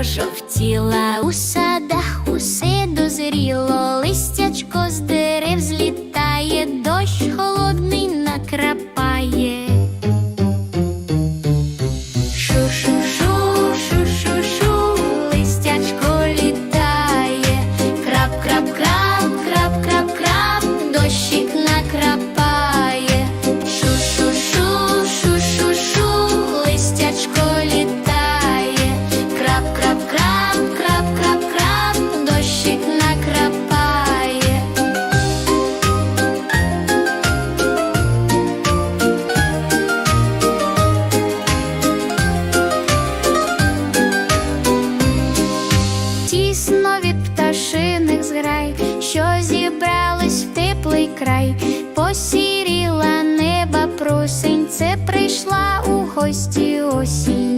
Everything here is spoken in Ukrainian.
пожовтіла у садах усе дозріло. світлий край, посіріла неба просень, це прийшла у гості осінь.